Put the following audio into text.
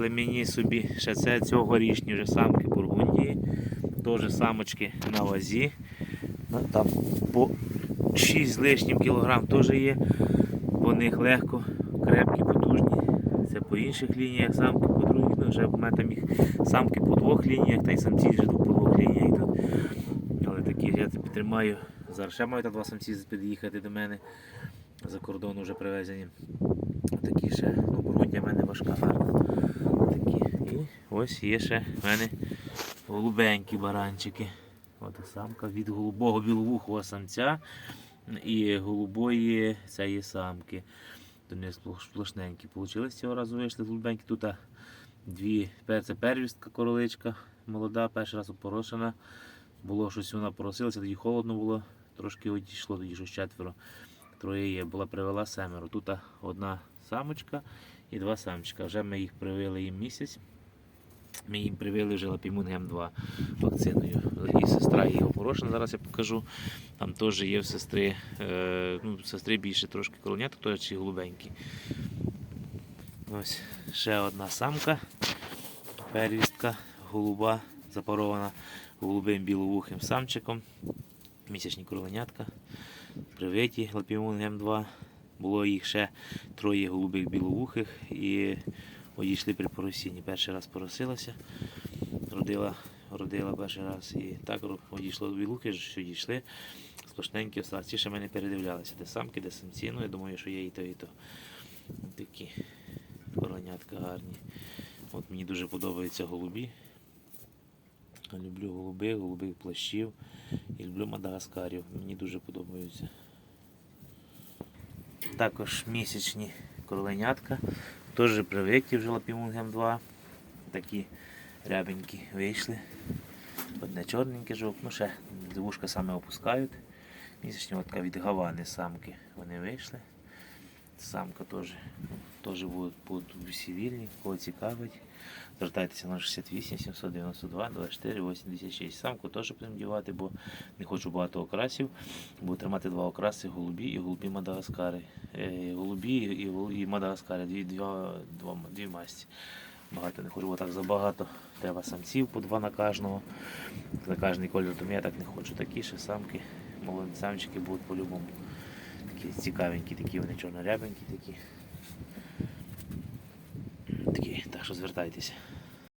племінні собі ще це цьогорічні вже самки Бургундії. Теж самочки на вазі. Ну, Там по 6 з лишнім кілограм теж є. По них легко, крепкі, потужні. Це по інших лініях самки, по других, ну вже в мене там їх самки по двох лініях, та й самці вже по двох лініях йдуть. Але такі я тобі тримаю. Зараз ще мають два самці під'їхати до мене за кордону вже привезені. Такі ще, ну, в мене важка гарна. Такі. І ось є ще в мене голубенькі баранчики. От самка від голубого біловухого самця і голубої цієї самки. То не сплошненькі. Получились цього разу вийшли голубенькі. Тут дві це первістка короличка молода, перший раз опорошена. Було щось вона поросилася, тоді холодно було, трошки одійшло, тоді щось четверо. Троє є, була привела семеро. Тут одна самочка і два самчика. Вже ми їх привили їм місяць. Ми їм привили вже лапімун М2 вакциною. І сестра її опорошена, зараз я покажу. Там теж є в сестри, е, ну, сестри більше трошки коронят, то чи голубенькі. Ось ще одна самка, первістка, голуба, запарована голубим біловухим самчиком. Місячні кроленятка. Привиті лапімун М2. Було їх ще троє голубих біловухих і одійшли при поросінні. Перший раз поросилася, родила, родила перший раз і так одійшло до білухи, що дійшли. Сплошненькі осталось. Ті ще ми не передивлялися, де самки, де самці. Ну, я думаю, що є і то, і то. Такі коронятка гарні. От мені дуже подобаються голубі. Люблю голуби, голубих плащів і люблю мадагаскарів. Мені дуже подобаються. Також місячні кроленятка. Теж привиті вже лапімунгем 2. Такі рябенькі вийшли. Одне чорненьке жовт, ну ще двушка саме опускають. Місячні от від гавани самки. Вони вийшли. Самка теж, теж будуть, будуть всі вільні, кого цікавить. Звертайтеся на 68 792 24 86. Самку теж будемо дівати, бо не хочу багато окрасів. Буду тримати два окраси голубі і голубі Мадагаскари. Е, голубі і, і Мадагаскари, дві, дві, два, дві масті. Багато не хочу, бо так забагато. Треба самців по два на кожного. На кожний кольор, тому я так не хочу. Такі ще самки, молоді самчики будуть по-любому. Такі цікавенькі, такі вони чорнорябенькі. Такі, так що звертайтеся.